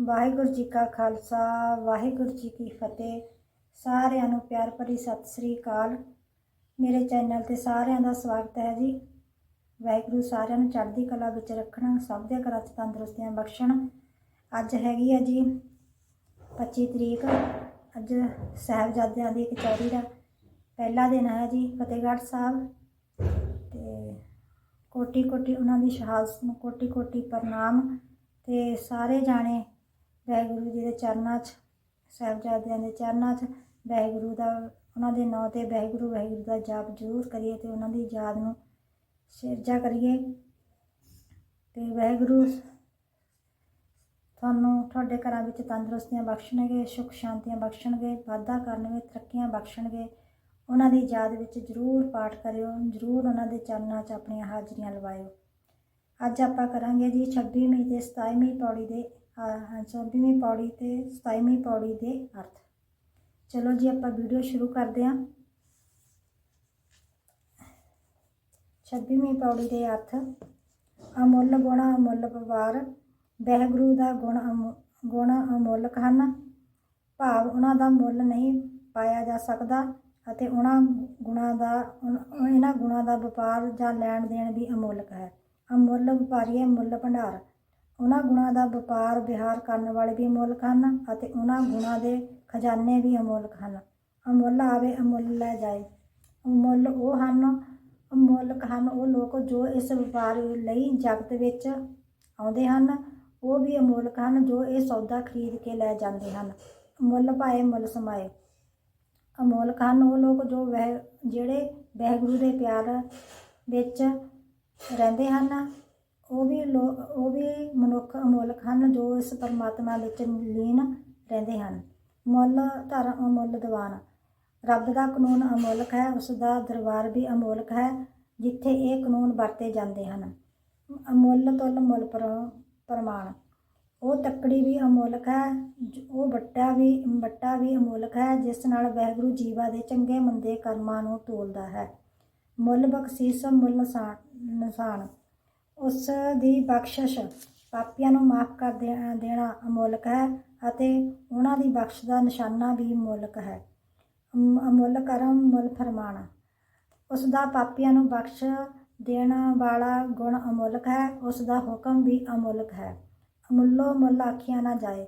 ਵਾਹਿਗੁਰੂ ਜੀ ਕਾ ਖਾਲਸਾ, ਵਾਹਿਗੁਰੂ ਜੀ ਕੀ ਫਤਿਹ। ਸਾਰਿਆਂ ਨੂੰ ਪਿਆਰ ਭਰੀ ਸਤਿ ਸ੍ਰੀ ਅਕਾਲ। ਮੇਰੇ ਚੈਨਲ ਤੇ ਸਾਰਿਆਂ ਦਾ ਸਵਾਗਤ ਹੈ ਜੀ। ਵਾਹਿਗੁਰੂ ਸਾਰਿਆਂ ਨੂੰ ਚੜ੍ਹਦੀ ਕਲਾ ਵਿੱਚ ਰੱਖਣ, ਸਭ ਦੇ ਘਰਾਂ 'ਚ ਤੰਦਰੁਸਤੀਆਂ ਬਖਸ਼ਣ। ਅੱਜ ਹੈਗੀ ਹੈ ਜੀ 25 ਤਰੀਕ। ਅੱਜ ਸਾਹਿਬਜ਼ਾਦਿਆਂ ਦੀ ਕਚਹਿਰੀ ਦਾ ਪਹਿਲਾ ਦਿਨ ਹੈ ਜੀ ਫਤਿਹਗੜ੍ਹ ਸਾਹਿਬ। ਤੇ ਕੋਟੀ ਕੋਟੀ ਉਹਨਾਂ ਦੀ ਸ਼ਹਾਦਤ ਨੂੰ ਕੋਟੀ ਕੋਟੀ ਪ੍ਰਣਾਮ। ਤੇ ਸਾਰੇ ਜਾਣੇ ਵਾਹਿਗੁਰੂ ਜੀ ਦੇ ਚਰਨਾਂ 'ਚ, ਸਾਹਿਬਜ਼ਾਦਿਆਂ ਦੇ ਚਰਨਾਂ 'ਚ, ਵਾਹਿਗੁਰੂ ਦਾ ਉਹਨਾਂ ਦੇ ਨਾਂ ਤੇ ਵਾਹਿਗੁਰੂ ਵਾਹਿਗੁਰੂ ਦਾ ਜਾਪ ਜ਼ਰੂਰ ਕਰੀਏ ਤੇ ਉਹਨਾਂ ਦੀ ਯਾਦ ਨੂੰ ਸਿਰਜਾ ਕਰੀਏ। ਤੇ ਵਾਹਿਗੁਰੂ, ਤੁਹਾਨੂੰ ਤੁਹਾਡੇ ਘਰਾਂ ਵਿੱਚ ਤੰਦਰੁਸਤੀਆਂ ਬਖਸ਼ਣਗੇ, ਸੁਖ ਸ਼ਾਂਤੀਆਂ ਬਖਸ਼ਣਗੇ, ਵਾਧਾ ਕਰਨਗੇ, ਤਰੱਕੀਆਂ ਬਖਸ਼ਣਗੇ, ਉਹਨਾਂ ਦੀ ਯਾਦ ਵਿੱਚ ਜ਼ਰੂਰ ਪਾਠ ਕਰਿਓ, ਜ਼ਰੂਰ ਉਹਨਾਂ ਦੇ ਚਰਨਾਂ 'ਚ ਆਪਣੀਆਂ ਹਾਜ਼ਰੀਆਂ ਲਵਾਇਓ। ਅੱਜ ਆਪਾਂ ਕਰਾਂਗੇ ਜੀ 26ਵੀਂ ਤੇ 27ਵੀਂ ਪੌੜੀ ਦੇ 26ਵੀਂ ਪੌੜੀ ਤੇ 27ਵੀਂ ਪੌੜੀ ਦੇ ਅਰਥ। ਚਲੋ ਜੀ, ਆਪਾਂ ਵੀਡੀਓ ਸ਼ੁਰੂ ਕਰਦੇ ਹਾਂ। 26ਵੀਂ ਪੌੜੀ ਦੇ ਅਰਥ, ਅਮੁੱਲ ਗੁਣ ਅਮੁੱਲ ਵਪਾਰ ਵਾਹਿਗੁਰੂ ਦਾ ਗੁਣ ਅਮੁ- ਗੁਣ ਅਮੁੱਲਕ ਹਨ। ਭਾਵ ਉਹਨਾਂ ਦਾ ਮੁੱਲ ਨਹੀਂ ਪਾਇਆ ਜਾ ਸਕਦਾ ਅਤੇ ਉਹਨਾਂ ਗੁਣਾਂ ਦਾ ਇਹਨਾਂ ਗੁਣਾਂ ਦਾ ਵਪਾਰ ਜਾਂ ਲੈਣ ਦੇਣ ਵੀ ਅਮੁੱਲਕ ਹੈ। ਅਮੁੱਲ ਵਪਾਰੀ ਹੈ, ਮੁੱਲ ਭੰਡਾਰ। ਉਹਨਾਂ ਗੁਣਾਂ ਦਾ ਵਪਾਰ ਵਿਹਾਰ ਕਰਨ ਵਾਲੇ ਵੀ ਅਮੁੱਲਕ ਹਨ ਅਤੇ ਉਹਨਾਂ ਗੁਣਾਂ ਦੇ ਖਜ਼ਾਨੇ ਵੀ ਅਮੋਲਕ ਹਨ। ਅਮੁੱਲ ਆਵੇ, ਅਮੁੱਲ ਲੈ ਜਾਏ। ਅਮੁੱਲ ਉਹ ਹਨ, ਅਮੁੱਲਕ ਹਨ, ਉਹ ਲੋਕ ਜੋ ਇਸ ਵਪਾਰ ਲਈ ਜਗਤ ਵਿੱਚ ਆਉਂਦੇ ਹਨ, ਉਹ ਵੀ ਅਮੋਲਕ ਹਨ ਜੋ ਇਹ ਸੌਦਾ ਖਰੀਦ ਕੇ ਲੈ ਜਾਂਦੇ ਹਨ। ਮੁੱਲ ਪਾਏ ਮੁੱਲ ਸਮਾਏ। ਅਮੋਲਕ ਹਨ ਉਹ ਲੋਕ ਜੋ ਵਹਿ, ਜਿਹੜੇ ਵਹਿਗੁਰੂ ਦੇ ਪਿਆਰ ਵਿੱਚ ਰਹਿੰਦੇ ਹਨ ਉਹ ਵੀ ਲੋ, ਉਹ ਵੀ ਮਨੁੱਖ ਅਮੋਲਕ ਹਨ ਜੋ ਇਸ ਪਰਮਾਤਮਾ ਵਿੱਚ ਲੀਨ ਰਹਿੰਦੇ ਹਨ। ਮੁੱਲ ਧਰਮ ਅਮੁੱਲ ਦੀਵਾਨ। ਰੱਬ ਦਾ ਕਾਨੂੰਨ ਅਮੋਲਕ ਹੈ, ਉਸ ਦਾ ਦਰਬਾਰ ਵੀ ਅਮੋਲਕ ਹੈ, ਜਿੱਥੇ ਇਹ ਕਾਨੂੰਨ ਵਰਤੇ ਜਾਂਦੇ ਹਨ। ਅਮੁੱਲ ਤੁਲ ਮੁੱਲ ਪਰ- ਪ੍ਰਮਾਣ। ਉਹ ਤੱਕੜੀ ਵੀ ਅਮੋਲਕ ਹੈ, ਜ- ਉਹ ਵੱਟਾ ਵੀ ਵੱਟਾ ਵੀ ਅਮੋਲਕ ਹੈ, ਜਿਸ ਨਾਲ ਵਹਿਗੁਰੂ ਜੀਵਾ ਦੇ ਚੰਗੇ ਮੰਦੇ ਕਰਮਾਂ ਨੂੰ ਤੋਲਦਾ ਹੈ। ਮੁੱਲ ਬਖਸ਼ੀਸ਼, ਮੁੱਲ ਨਿਸ਼ਾਨ ਨਿਸ਼ਾਨ। ਉਸ ਦੀ ਬਖਸ਼ਿਸ਼ ਪਾਪੀਆਂ ਨੂੰ ਮਾਫ ਕਰ ਦੇ- ਦੇਣਾ ਅਮੋਲਕ ਹੈ ਅਤੇ ਉਹਨਾਂ ਦੀ ਬਖਸ਼ ਦਾ ਨਿਸ਼ਾਨਾ ਵੀ ਅਮੋਲਕ ਹੈ। ਅਮ- ਅਮੁੱਲ ਕਰਮ ਮੁੱਲ ਫਰਮਾਨ। ਉਸ ਦਾ ਪਾਪੀਆਂ ਨੂੰ ਬਖਸ਼ ਦੇਣ ਵਾਲਾ ਗੁਣ ਅਮੋਲਕ ਹੈ, ਉਸ ਦਾ ਹੁਕਮ ਵੀ ਅਮੋਲਕ ਹੈ। ਅਮੁੱਲੋ ਮੁੱਲ ਆਖਿਆ ਨਾ ਜਾਏ।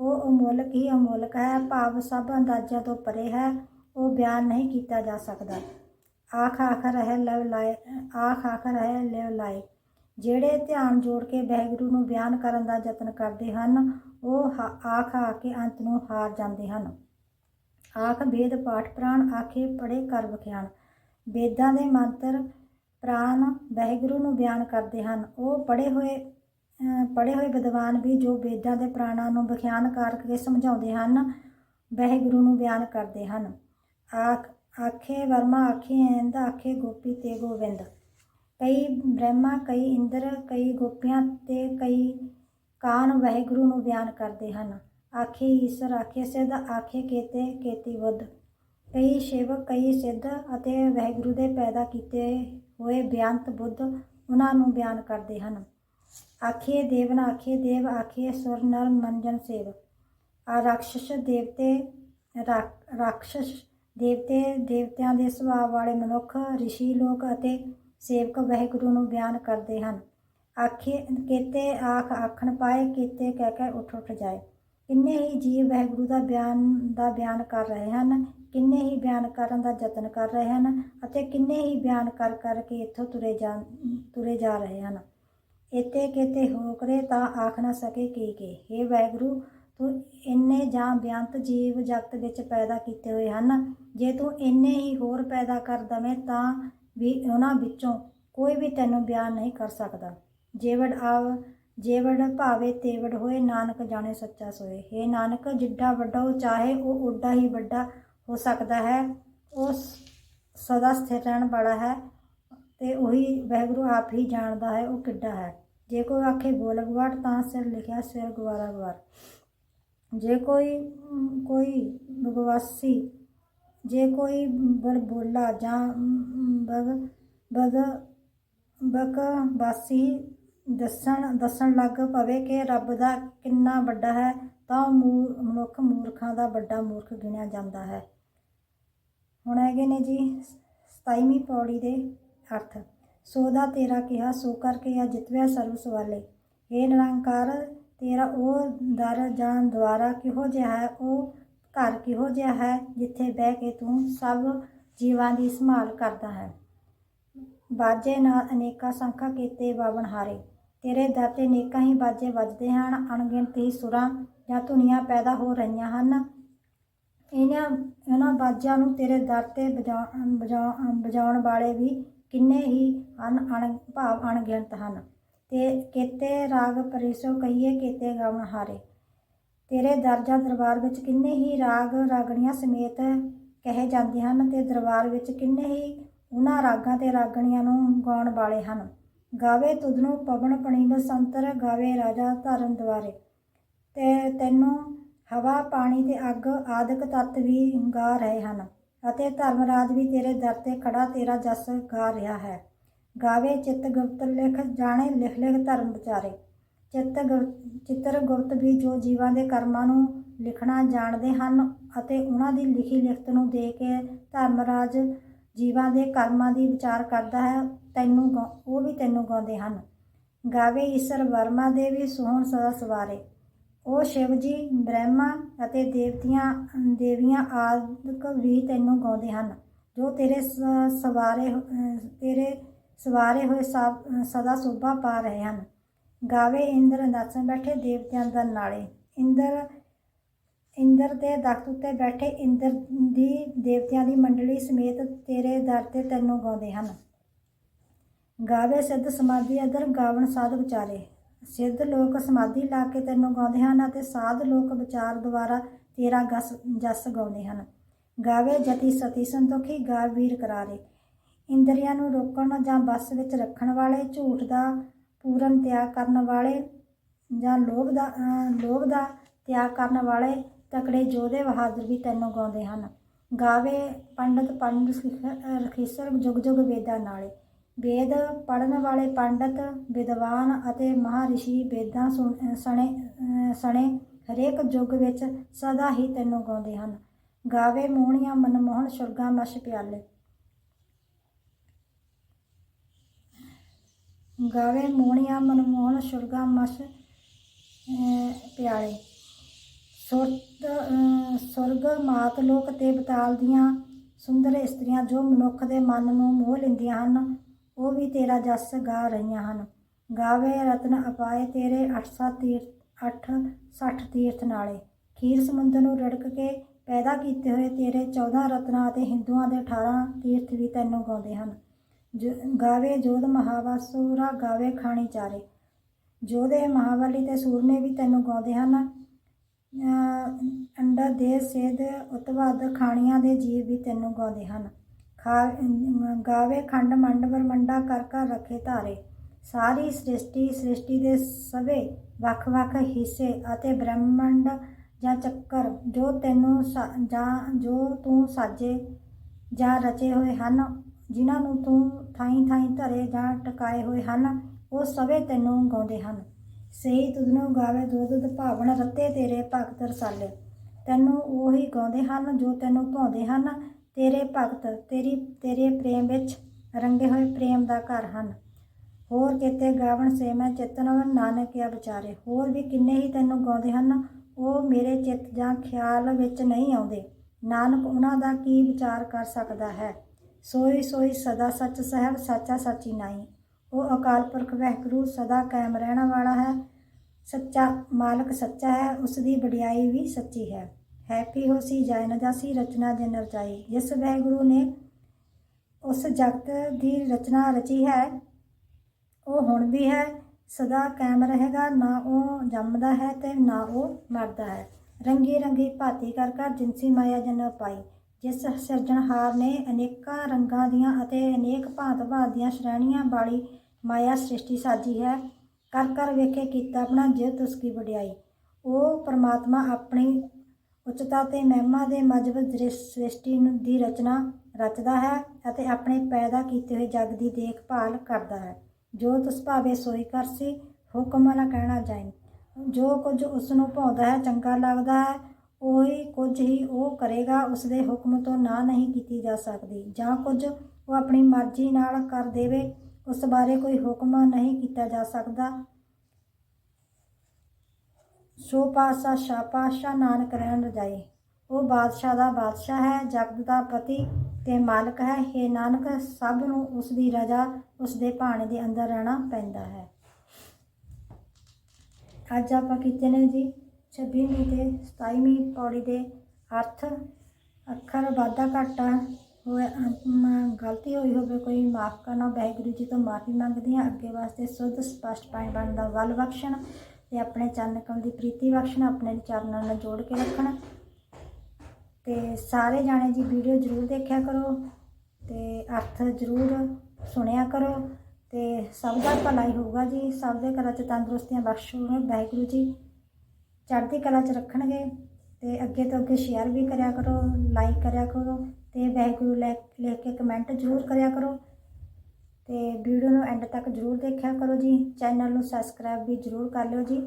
ਉਹ ਅਮੋਲਕ ਹੀ ਅਮੋਲਕ ਹੈ, ਭਾਵ ਸਭ ਅੰਦਾਜ਼ਿਆਂ ਤੋਂ ਪਰੇ ਹੈ, ਉਹ ਬਿਆਨ ਨਹੀਂ ਕੀਤਾ ਜਾ ਸਕਦਾ। ਆਖ ਆਖ ਰਹਿ ਲਵ ਲਾਏ ਆਖ ਆਖ ਰਹਿ ਲਵ ਲਾਏ। ਜਿਹੜੇ ਧਿਆਨ ਜੋੜ ਕੇ ਵਹਿਗੁਰੂ ਨੂੰ ਬਿਆਨ ਕਰਨ ਦਾ ਯਤਨ ਕਰਦੇ ਹਨ, ਉਹ ਹਾ- ਆਖ ਆ ਕੇ ਅੰਤ ਨੂੰ ਹਾਰ ਜਾਂਦੇ ਹਨ। ਆਖ, ਵੇਦ, ਪਾਠ, ਪ੍ਰਾਣ ਆਖੇ ਪੜੇ ਕਰ ਵਿਖਿਆਨ ਵੇਦਾਂ ਦੇ ਮੰਤਰ ਪ੍ਰਾਣ ਵਹਿਗੁਰੂ ਨੂੰ ਬਿਆਨ ਕਰਦੇ ਹਨ। ਉਹ ਪੜੇ ਹੋਏ, ਅਹ ਪੜੇ ਹੋਏ ਵਿਦਵਾਨ ਵੀ ਜੋ ਵੇਦਾਂ ਦੇ ਪ੍ਰਾਣਾਂ ਨੂੰ ਵਿਖਿਆਨ ਕਰਕੇ ਸਮਝਾਉਂਦੇ ਹਨ, ਵਹਿਗੁਰੂ ਨੂੰ ਬਿਆਨ ਕਰਦੇ ਹਨ। ਆਖ, ਆਖੇ ਵਰਮਾ, ਆਖੇ ਐਂਦ ਆਖੇ ਗੋਪੀ ਤੇ ਗੋਵਿੰਦ। ਕਈ ਬ੍ਰਹਮਾ, ਕਈ ਇੰਦਰ, ਕਈ ਗੋਪੀਆਂ ਤੇ ਕਈ ਕਾਨ ਵਾਹਿਗੁਰੂ ਨੂੰ ਬਿਆਨ ਕਰਦੇ ਹਨ। ਆਖੇ ਈਸ਼ਰ, ਆਖੇ ਸਿੱਧ, ਆਖੇ ਕੇਤੇ, ਕੇਤੀ ਬੁੱਧ। ਕਈ ਸ਼ਿਵ, ਕਈ ਸਿੱਧ ਅਤੇ ਵਾਹਿਗੁਰੂ ਦੇ ਪੈਦਾ ਕੀਤੇ ਹੋਏ ਬਿਆੰਤ ਬੁੱਧ ਉਹਨਾਂ ਨੂੰ ਬਿਆਨ ਕਰਦੇ ਹਨ। ਆਖੇ ਦੇਵਨ, ਆਖੇ ਦੇਵ, ਆਖੇ ਸੁਰ ਨਰ ਮੰਜਨ, ਸੇਵ। ਆ ਰਾਖਸ਼ ਦੇਵਤੇ, ਰਾਖ- ਰਾਖਸ਼ ਦੇਵਤੇ, ਦੇਵਤਿਆਂ ਦੇ ਸੁਭਾਅ ਵਾਲੇ ਮਨੁੱਖ, ਰਿਸ਼ੀ ਲੋਕ ਅਤੇ ਸੇਵਕ ਵਾਹਿਗੁਰੂ ਨੂੰ ਬਿਆਨ ਕਰਦੇ ਹਨ। ਆਖੇ, ਕੀਤੇ ਆਖ ਆਖਣ ਪਾਏ, ਕੀਤੇ ਕਹਿ ਕੇ ਉੱਠ ਉੱਠ ਜਾਏ। ਕਿੰਨੇ ਹੀ ਜੀਵ ਵਾਹਿਗੁਰੂ ਦਾ ਬਿਆਨ ਦਾ ਬਿਆਨ ਕਰ ਰਹੇ ਹਨ, ਕਿੰਨੇ ਹੀ ਬਿਆਨ ਕਰਨ ਦਾ ਯਤਨ ਕਰ ਰਹੇ ਹਨ ਅਤੇ ਕਿੰਨੇ ਹੀ ਬਿਆਨ ਕਰ ਕਰ ਕੇ ਇੱਥੋਂ ਤੁਰੇ ਜਾ ਤੁਰੇ ਜਾ ਰਹੇ ਹਨ। ਇਤੇ ਕਿਤੇ ਹੋ ਕਰੇ ਤਾਂ ਆਖ ਨਾ ਸਕੇ ਕੀ ਕੀ। हे ਵਾਹਿਗੁਰੂ, ਤੂੰ ਇੰਨੇ ਜਾਂ ਬਿਆੰਤ ਜੀਵ ਜਗਤ ਵਿੱਚ ਪੈਦਾ ਕੀਤੇ ਹੋਏ ਹਨ। ਜੇ ਤੂੰ ਇੰਨੇ ਹੀ ਹੋਰ ਪੈਦਾ ਕਰ ਦਵੇਂ ਤਾਂ ਵੀ ਉਹਨਾਂ ਵਿੱਚੋਂ ਕੋਈ ਵੀ ਤੈਨੂੰ ਬਿਆਨ ਨਹੀਂ ਕਰ ਸਕਦਾ। ਜੇਵੜ ਆਵ, ਜੇਵੜ ਭਾਵੇ ਤੇਵੜ ਹੋਏ, ਨਾਨਕ ਜਾਣੇ ਸੱਚਾ ਸੋਏ। हे ਨਾਨਕ, ਜਿੱਡਾ ਵੱਡਾ ਉਹ ਚਾਹੇ, ਉਹ ਉੱਡਾ ਹੀ ਵੱਡਾ ਹੋ ਸਕਦਾ ਹੈ। ਉਹ ਸਦਾ ਸਥਿਰ ਰਹਿਣ ਵਾਲਾ ਹੈ ਤੇ ਉਹੀ ਵਹਿਗੁਰੂ ਆਪ ਹੀ ਜਾਣਦਾ ਹੈ, ਉਹ ਕਿੱਡਾ ਹੈ। ਜੇ ਕੋਈ ਆਖੇ ਗੋਲ ਗਵਾੜ ਤਾਂ ਸਿਰ ਲਿਖਿਆ ਸਿਰ ਗਵਾਰਾ ਗਵਾਰ ਜੇ ਕੋਈ ਕੋਈ ਬਗਵਾਸੀ ਜੇ ਕੋਈ ਬਲਬੋਲਾ ਜਾਂ ਬਗ ਬਗ ਬਕ ਦੱਸਣ ਦੱਸਣ ਲੱਗ ਪਵੇ ਕਿ ਰੱਬ ਦਾ ਕਿੰਨਾ ਵੱਡਾ ਹੈ, ਤਾਂ ਉਹ ਮੂ- ਮਨੁੱਖ ਮੂਰਖਾਂ ਦਾ ਵੱਡਾ ਮੂਰਖ ਗਿਣਿਆ ਜਾਂਦਾ ਹੈ। ਹੁਣ ਹੈਗੇ ਨੇ ਜੀ 27ਵੀਂ ਪੌੜੀ ਦੇ ਅਰਥ। ਸੋ ਦਾ ਤੇਰਾ ਕਿਹਾ, ਸੋ ਕਰਕੇ ਆ ਜਿਤਵਿਆ ਸਰਬ ਸਵਾਲੇ। ਇਹ ਨਿਰੰਕਾਰ, ਤੇਰਾ ਉਹ ਦਰ ਜਾਂ ਦੁਆਰਾ ਕਿਹੋ ਜਿਹਾ ਹੈ, ਉਹ ਘਰ ਕਿਹੋ ਜਿਹਾ ਹੈ ਜਿੱਥੇ ਬਹਿ ਕੇ ਤੂੰ ਸਭ ਜੀਵਾਂ ਦੀ ਸੰਭਾਲ ਕਰਦਾ ਹੈ? ਬਾਜੇ ਨਾਲ ਅਨੇਕਾਂ ਸੰਖਾਂ ਕੀਤੇ ਬਾਵਨ ਹਾਰੇ। ਤੇਰੇ ਦਰ ਤੇ ਅਨੇਕਾਂ ਹੀ ਬਾਜੇ ਵੱਜਦੇ ਹਨ, ਅਣਗਿਣਤ ਹੀ ਸੁਰਾਂ ਜਾਂ ਧੁਨੀਆਂ ਪੈਦਾ ਹੋ ਰਹੀਆਂ ਹਨ। ਇਹਨਾਂ ਇਹਨਾਂ ਬਾਜਾਂ ਨੂੰ ਤੇਰੇ ਦਰ ਤੇ ਵਜਾ- ਵਜਾ- ਵਜਾਉਣ ਵਾਲੇ ਵੀ ਕਿੰਨੇ ਹੀ ਹਨ ਅਣ, ਭਾਵ ਅਣਗਿਣਤ ਹਨ। ਤੇ ਕੀਤੇ ਰਾਗ ਪਰਿਸੋ ਕਹੀਏ ਕੀਤੇ ਗਾਵਨ ਹਾਰੇ। ਤੇਰੇ ਦਰਜਾ ਦਰਬਾਰ ਵਿੱਚ ਕਿੰਨੇ ਹੀ ਰਾਗ ਰਾਗਣੀਆਂ ਸਮੇਤ ਕਹੇ ਜਾਂਦੇ ਹਨ ਤੇ ਦਰਬਾਰ ਵਿੱਚ ਕਿੰਨੇ ਹੀ ਉਹਨਾਂ ਰਾਗਾਂ ਤੇ ਰਾਗਣੀਆਂ ਨੂੰ ਗਾਉਣ ਵਾਲੇ ਹਨ। ਗਾਵੇ ਤੁਧਨੂੰ, ਪਵਨ ਪਣੀ ਬਸੰਤਰ ਗਾਵੇ ਰਾਜਾ ਧਰਨ ਦੁਆਰੇ। ਤੇ ਤੈਨੂੰ ਹਵਾ, ਪਾਣੀ ਤੇ ਅੱਗ, ਆਦਿਕ ਤੱਤ ਵੀ ਗਾ ਰਹੇ ਹਨ ਅਤੇ ਧਰਮਰਾਜ ਵੀ ਤੇਰੇ ਦਰ ਤੇ ਖੜਾ ਤੇਰਾ ਜਸ ਗਾ ਰਿਹਾ ਹੈ। ਗਾਵੇ ਚਿੱਤ ਗੁਪਤ ਲਿਖ, ਜਾਣੇ ਲਿਖ ਲਿਖ ਧਰਮ ਵਿਚਾਰੇ। ਚਿੱਤ ਗੁਰ- ਚਿੱਤਰ ਗੁਪਤ ਵੀ ਜੋ ਜੀਵਾਂ ਦੇ ਕਰਮਾਂ ਨੂੰ ਲਿਖਣਾ ਜਾਣਦੇ ਹਨ ਅਤੇ ਉਹਨਾਂ ਦੀ ਲਿਖੀ ਲਿਖਤ ਨੂੰ ਦੇ ਕੇ ਧਰਮਰਾਜ ਜੀਵਾਂ ਦੇ ਕਰਮਾਂ ਦੀ ਵਿਚਾਰ ਕਰਦਾ ਹੈ, ਤੈਨੂੰ ਗਾਉ- ਉਹ ਵੀ ਤੈਨੂੰ ਗਾਉਂਦੇ ਹਨ। ਗਾਵੇ ਈਸ਼ਰ ਵਰਮਾ ਦੇ ਵੀ ਸੋਹਣ ਸਦਾ ਸਵਾਰੇ। ਉਹ ਸ਼ਿਵ ਜੀ ਬ੍ਰਹਮਾ ਅਤੇ ਦੇਵਤੀਆਂ ਦੇਵੀਆਂ ਆਦਿਕ ਵੀ ਤੈਨੂੰ ਗਾਉਂਦੇ ਹਨ। ਜੋ ਤੇਰੇ ਸ- ਸਵਾਰੇ ਹੋ- ਅਹ ਤੇਰੇ ਸਵਾਰੇ ਹੋਏ ਸਭ- ਸਦਾ ਸੋਭਾ ਪਾ ਰਹੇ ਹਨ। ਗਾਵੇ ਇੰਦਰ ਨੱਚਣ ਬੈਠੇ ਦੇਵਤਿਆਂ ਦਾ ਨਾਲੇ। ਇੰਦਰ ਇੰਦਰ ਦੇ ਦਖਤ ਉੱਤੇ ਬੈਠੇ ਇੰਦਰ ਦੀ ਦੇਵਤਿਆਂ ਦੀ ਮੰਡਲੀ ਸਮੇਤ ਤੇਰੇ ਦਰ ਤੇ ਤੈਨੂੰ ਗਾਉਂਦੇ ਹਨ। ਗਾਵੇ ਸਿੱਧ ਸਮਾਧੀ ਅਦਰ ਗਾਵਣ ਸਾਧ ਵਿਚਾਰੇ। ਸਿੱਧ ਲੋਕ ਸਮਾਧੀ ਲਾ ਕੇ ਤੈਨੂੰ ਗਾਉਂਦੇ ਹਨ ਅਤੇ ਸਾਧ ਲੋਕ ਵਿਚਾਰ ਦੁਆਰਾ ਤੇਰਾ ਗਸ, ਜਸ ਗਾਉਂਦੇ ਹਨ। ਗਾਵੇ ਜਤੀ ਸਤੀ ਸੰਤੋਖੀ ਗਾ ਵੀਰ ਕਰਾਰੇ। ਇੰਦਰੀਆਂ ਨੂੰ ਰੋਕਣ ਜਾਂ ਬਸ ਵਿੱਚ ਰੱਖਣ ਵਾਲੇ ਝੂਠ ਦਾ ਪੂਰਨ ਤਿਆਗ ਕਰਨ ਵਾਲੇ ਜਾਂ ਲੋਭ ਦਾ ਲੋਭ ਦਾ ਤਿਆਗ ਕਰਨ ਵਾਲੇ ਤਕੜੇ ਯੋਧੇ ਬਹਾਦਰ ਵੀ ਤੈਨੂੰ ਗਾਉਂਦੇ ਹਨ। ਗਾਵੇ ਪੰਡਤ ਪੰਡ ਰਖੀਸਰ ਜੁਗ ਜੁਗ ਵੇਦਾਂ ਨਾਲੇ। ਵੇਦ ਪੜਨ ਵਾਲੇ ਪੰਡਤ, ਵਿਦਵਾਨ ਅਤੇ ਮਹਾਰਿਸ਼ੀ ਵੇਦਾਂ ਸੁਣ- ਸਣੇ ਸਣੇ ਹਰੇਕ ਯੁੱਗ ਵਿੱਚ ਸਦਾ ਹੀ ਤੈਨੂੰ ਗਾਉਂਦੇ ਹਨ। ਗਾਵੇ ਮੋਹਣੀਆਂ ਮਨਮੋਹਨ ਸੁਰਗਾ ਮਸ਼ ਪਿਆਲੇ। ਗਾਵੇ ਮੋਹਣੀਆਂ ਮਨਮੋਹਨ ਸੁਰਗਾ ਮਸ਼ ਅਹ, ਪਿਆਲੇ ਸੁਰਤ ਸੁਰਗ ਮਾਤ ਲੋਕ ਤੇ ਬਤਾਲ ਦੀਆਂ ਸੁੰਦਰ ਇਸਤਰੀਆਂ ਜੋ ਮਨੁੱਖ ਦੇ ਮਨ ਨੂੰ ਮੋਹ ਲੈਂਦੀਆਂ ਹਨ ਉਹ ਵੀ ਤੇਰਾ ਜਸ ਗਾ ਰਹੀਆਂ ਹਨ। ਗਾਵੇ ਰਤਨ ਅਪਾਏ ਤੇਰੇ 800 ਤੀਰਥ 860 ਤੀਰਥ ਨਾਲੇ। ਖੀਰ ਸਮੁੰਦਰ ਨੂੰ ਰੜਕ ਕੇ ਪੈਦਾ ਕੀਤੇ ਹੋਏ ਤੇਰੇ 14 ਰਤਨਾਂ ਅਤੇ ਹਿੰਦੂਆਂ ਦੇ 18 ਤੀਰਥ ਵੀ ਤੈਨੂੰ ਗਾਉਂਦੇ ਹਨ। ਗਾਵੇ ਜੋਧ ਮਹਾਵਾਸੁਰਾ ਗਾਵੇ ਖਾਣੀ ਚਾਰੇ। ਜੋਧੇ ਮਹਾਬਲੀ ਤੇ ਸੂਰਮੇ ਵੀ ਤੈਨੂੰ ਗਾਉਂਦੇ ਹਨ। ਅਹ ਅੰਡਾ ਦੇ ਸੇਧ ਉਤਵਾਦ ਖਾਣੀਆਂ ਦੇ ਜੀਵ ਵੀ ਤੈਨੂੰ ਗਾਉਂਦੇ ਹਨ। ਖਾ ਗਾਵੇ ਖੰਡ ਮੰਡ ਵਰਮੰਡਾ ਕਰ ਕਰ ਰੱਖੇ ਧਾਰੇ। ਸਾਰੀ ਸ੍ਰਿਸ਼ਟੀ ਸ੍ਰਿਸ਼ਟੀ ਦੇ ਸਵੇ ਵੱਖ-ਵੱਖ ਹਿੱਸੇ ਅਤੇ ਬ੍ਰਹਮੰਡ ਜਾਂ ਚੱਕਰ ਜੋ ਤੈਨੂੰ ਸਾ- ਜਾਂ ਜੋ ਤੂੰ ਸਾਜੇ ਜਾਂ ਰਚੇ ਹੋਏ ਹਨ ਜਿਨ੍ਹਾਂ ਨੂੰ ਤੂੰ ਥਾਈ ਥਾਈ ਧਰੇ ਜਾਂ ਟਿਕਾਏ ਹੋਏ ਹਨ, ਉਹ ਸਵੇ ਤੈਨੂੰ ਗਾਉਂਦੇ ਹਨ। ਸਹੀ ਤੁਧਨੂੰ ਗਾਵੇ ਦੁੱਧ ਦੁੱਧ ਭਾਵਨ, ਰਤੇ ਤੇਰੇ ਭਗਤ ਰਸਾਲੇ। ਤੈਨੂੰ ਉਹੀ ਗਾਉਂਦੇ ਹਨ ਜੋ ਤੈਨੂੰ ਭਾਉਂਦੇ ਹਨ। ਤੇਰੇ ਭਗਤ, ਤੇਰੀ, ਤੇਰੇ ਪ੍ਰੇਮ ਵਿੱਚ ਰੰਗੇ ਹੋਏ ਪ੍ਰੇਮ ਦਾ ਘਰ ਹਨ। ਹੋਰ ਕਿਤੇ ਗਾਵਣ ਸੇ ਮੈਂ ਚਿਤਨ ਨਾਨਕਿਆ ਵਿਚਾਰੇ। ਹੋਰ ਵੀ ਕਿੰਨੇ ਹੀ ਤੈਨੂੰ ਗਾਉਂਦੇ ਹਨ, ਉਹ ਮੇਰੇ ਚਿੱਤ ਜਾਂ ਖਿਆਲ ਵਿੱਚ ਨਹੀਂ ਆਉਂਦੇ। ਨਾਨਕ, ਉਹਨਾਂ ਦਾ ਕੀ ਵਿਚਾਰ ਕਰ ਸਕਦਾ ਹੈ? ਸੋਈ ਸੋਈ ਸਦਾ ਸੱਚ ਸਹਿਬ ਸਾਚਾ ਸਾਚੀ ਨਾਈ ਉਹ ਅਕਾਲ ਪੁਰਖ ਵਹਿਗੁਰੂ ਸਦਾ ਕਾਇਮ ਰਹਿਣ ਵਾਲਾ ਹੈ। ਸੱਚਾ ਮਾਲਕ ਸੱਚਾ ਹੈ ਉਸ ਦੀ ਵਡਿਆਈ ਵੀ ਸੱਚੀ ਹੈ। ਹੈਪੀ ਹੋਸੀ ਜੈ ਨ ਜਾਸੀ ਰਚਨਾ ਜਨ ਰਚਾਈ। ਜਿਸ ਵਹਿਗੁਰੂ ਨੇ ਉਸ ਜਗਤ ਦੀ ਰਚਨਾ ਰਚੀ ਹੈ, ਉਹ ਹੁਣ ਵੀ ਹੈ। ਸਦਾ ਕਾਇਮ ਰਹੇਗਾ, ਨਾ ਉਹ ਜੰਮਦਾ ਹੈ ਤੇ ਨਾ ਉਹ ਮਰਦਾ ਹੈ। ਰੰਗੀ ਰੰਗੀ ਭਾਤੀ ਕਰ ਕਰ ਜਿਨਸੀ ਮਾਇਆ ਜਨ ਪਾਈ। ਜਿਸ ਸਿਰਜਣਹਾਰ ਨੇ ਅਨੇਕਾਂ ਰੰਗਾਂ ਦੀਆਂ ਅਤੇ ਅਨੇਕ ਭਾਂਤ ਭਾਂਤ ਦੀਆਂ ਸ਼੍ਰੇਣੀਆਂ ਵਾਲੀ ਮਾਇਆ ਸ੍ਰਿਸ਼ਟੀ ਸਾਜੀ ਹੈ। ਕਰ ਕਰ ਵੇਖੇ ਕੀਤਾ ਆਪਣਾ ਜੇ ਉਸ ਕੀ ਵਡਿਆਈ। ਉਹ ਪਰਮਾਤਮਾ ਆਪਣੀ ਉਚਤਾ ਤੇ ਮਹਿਮਾ ਦੇ ਮਜਬ ਦ੍ਰਿਸ਼ ਸ੍ਰਿਸ਼ਟੀ ਨੂੰ ਦੀ ਰਚਨਾ ਰਚਦਾ ਹੈ ਅਤੇ ਆਪਣੇ ਪੈਦਾ ਕੀਤੇ ਹੋਏ ਜਗ ਦੀ ਦੇਖਭਾਲ ਕਰਦਾ ਹੈ। ਜੋ ਤਿਸ ਭਾਵੇ ਸੋਈ ਕਰਸੀ ਹੁਕਮ ਨਾ ਕਹਿਣਾ ਜਾਈ। ਜੋ ਕੁਝ ਉਸ ਨੂੰ ਭਾਉਂਦਾ ਹੈ, ਚੰਗਾ ਲੱਗਦਾ ਹੈ ਉਹੀ ਕੁਝ ਹੀ ਉਹ ਕਰੇਗਾ, ਉਸਦੇ ਹੁਕਮ ਤੋਂ ਨਾ ਨਹੀਂ ਕੀਤੀ ਜਾ ਸਕਦੀ। ਜਾਂ ਕੁਝ ਉਹ ਆਪਣੀ ਮਰਜ਼ੀ ਨਾਲ ਕਰ ਦੇਵੇ, ਉਸ ਬਾਰੇ ਕੋਈ ਹੁਕਮ ਨਹੀਂ ਕੀਤਾ ਜਾ ਸਕਦਾ। ਸੋ ਪਾਸਾ ਸ਼ਾ ਪਾਸ਼ਾ ਨਾਨਕ ਰਹਿਣ ਰਜਾਈ। ਉਹ ਬਾਦਸ਼ਾਹ ਦਾ ਬਾਦਸ਼ਾਹ ਹੈ, ਜਗਤ ਦਾ ਪਤੀ ਤੇ ਮਾਲਕ ਹੈ। हे ਨਾਨਕ, ਸਭ ਨੂੰ ਉਸ ਦੀ ਰਜ਼ਾ, ਉਸ ਦੇ ਭਾਣੇ ਦੇ ਅੰਦਰ ਰਹਿਣਾ ਪੈਂਦਾ ਹੈ। ਅੱਜ ਆਪਾਂ ਕੀਤੇ ਨੇ ਜੀ 26ਵੀਂ ਤੇ 27ਵੀਂ ਪੌੜੀ ਦੇ ਅਰਥ ਅੱਖਰ ਵਾਧਾ ਘਾਟਾ ਹੋਇਆ ਅਮ, ਗਲਤੀ ਹੋਈ ਹੋਵੇ ਕੋਈ ਮਾਫ ਕਰਨਾ ਵਾਹਿਗੁਰੂ ਜੀ ਤੋਂ ਮਾਫੀ ਮੰਗਦੀ ਹਾਂ। ਅੱਗੇ ਵਾਸਤੇ ਸੁੱਧ ਸਪਸ਼ਟ ਪਾਣੀ ਬਣਨ ਦਾ ਵੱਲ ਬਖਸ਼ਣ ਤੇ ਆਪਣੇ ਚਰਨ ਕਮਲ ਦੀ ਪ੍ਰੀਤੀ ਬਖਸ਼ਣ ਆਪਣੇ ਚਰਨਾਂ ਨਾਲ ਜੋੜ ਕੇ ਰੱਖਣ। ਤੇ ਸਾਰੇ ਜਾਣੇ ਜੀ ਵੀਡੀਓ ਜ਼ਰੂਰ ਦੇਖਿਆ ਕਰੋ ਤੇ ਅਰਥ ਜ਼ਰੂਰ ਸੁਣਿਆ ਕਰੋ ਤੇ ਸਭ ਦਾ ਭਲਾ ਹੀ ਹੋਊਗਾ ਜੀ। ਸਭ ਦੇ ਘਰਾਂ 'ਚ ਤੰਦਰੁਸਤੀਆਂ ਬਖਸ਼ੂਗੇ ਵਾਹਿਗੁਰੂ ਜੀ ਚੜ੍ਹਦੀ ਕਲਾ 'ਚ ਰੱਖਣਗੇ ਅਤੇ ਅੱਗੇ ਤੋਂ ਅੱਗੇ ਸ਼ੇਅਰ ਵੀ ਕਰਿਆ ਕਰੋ ਲਾਈਕ ਕਰਿਆ ਕਰੋ ਅਤੇ ਵਾਹਿਗੁਰੂ ਲੈ ਲਿਖ ਕੇ ਕਮੈਂਟ ਜ਼ਰੂਰ ਕਰਿਆ ਕਰੋ ਅਤੇ ਵੀਡੀਓ ਨੂੰ ਐਂਡ ਤੱਕ ਜ਼ਰੂਰ ਦੇਖਿਆ ਕਰੋ ਜੀ ਚੈਨਲ ਨੂੰ ਸਬਸਕ੍ਰਾਈਬ ਵੀ ਜ਼ਰੂਰ ਕਰ ਲਿਓ ਜੀ।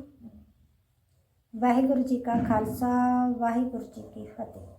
ਵਾਹਿਗੁਰੂ ਜੀ ਕਾ ਖਾਲਸਾ, ਵਾਹਿਗੁਰੂ ਜੀ ਕੀ ਫਤਿਹ।